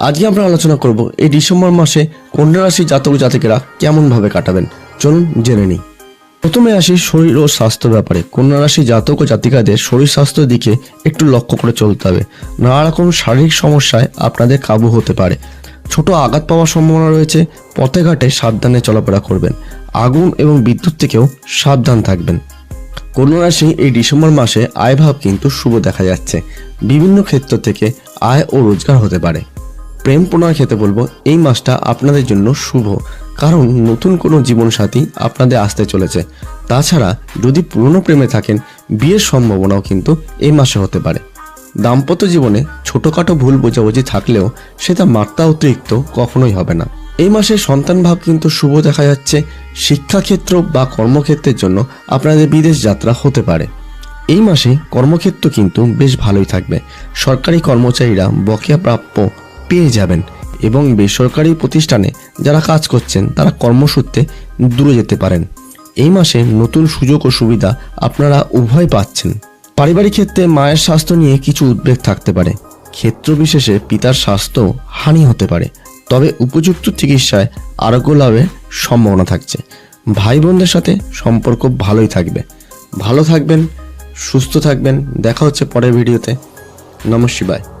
আজকে আমরা আলোচনা করব এই ডিসেম্বর মাসে কন্যা রাশি জাতক জাতিকেরা কেমনভাবে কাটাবেন। চলুন জেনে নিই। প্রথমে আসি শরীর ও স্বাস্থ্য ব্যাপারে। কন্যা রাশি জাতক ও জাতিকাদের শরীর স্বাস্থ্যের দিকে একটু লক্ষ্য করে চলতে হবে। নানা রকম শারীরিক সমস্যায় আপনাদের কাবু হতে পারে। ছোট আঘাত পাওয়ার সম্ভাবনা রয়েছে। পথে ঘাটে সাবধানে চলাফেরা করবেন। আগুন এবং বিদ্যুৎ থেকেও সাবধান থাকবেন। কন্যা রাশি এই ডিসেম্বর মাসে আয়ভাব কিন্তু শুভ দেখা যাচ্ছে। বিভিন্ন ক্ষেত্র থেকে আয় ও রোজগার হতে পারে। প্রেম প্রণয় খেতে বলব, এই মাসটা আপনাদের জন্য শুভ। কারণ নতুন কোনো জীবনসাথী আপনাদের আসতে চলেছে। তাছাড়া যদি পুরনো প্রেমে থাকেন, বিয়ের সম্ভাবনাও কিন্তু এই মাসে হতে পারে। দাম্পত্য জীবনে ছোটোখাটো ভুল বোঝাবুঝি থাকলেও সেটা মাত্রা অতিরিক্ত কখনোই হবে না। এই মাসে সন্তান ভাব কিন্তু শুভ দেখা যাচ্ছে শিক্ষাক্ষেত্র বা কর্মক্ষেত্রের জন্য আপনাদের বিদেশ যাত্রা হতে পারে। এই মাসে কর্মক্ষেত্র কিন্তু বেশ ভালোই থাকবে। সরকারি কর্মচারীরা বকেয়া প্রাপ্য পেয়ে যাবেন এবং বেসরকারি প্রতিষ্ঠানে যারা কাজ করছেন তারা কর্মসূত্রে দূরে যেতে পারেন। এই মাসে নতুন সুযোগ ও সুবিধা আপনারা উভয় পাচ্ছেন। পারিবারিক ক্ষেত্রে মায়ের স্বাস্থ্য নিয়ে কিছু উদ্বেগ থাকতে পারে। ক্ষেত্র বিশেষে পিতার স্বাস্থ্য হানি হতে পারে। তবে উপযুক্ত চিকিৎসায় আরোগ্য লাভের সম্ভাবনা থাকছে। ভাই বোনদের সাথে সম্পর্ক ভালোই থাকবে। ভালো থাকবেন, সুস্থ থাকবেন। দেখা হচ্ছে পরের ভিডিওতে। নমস্কার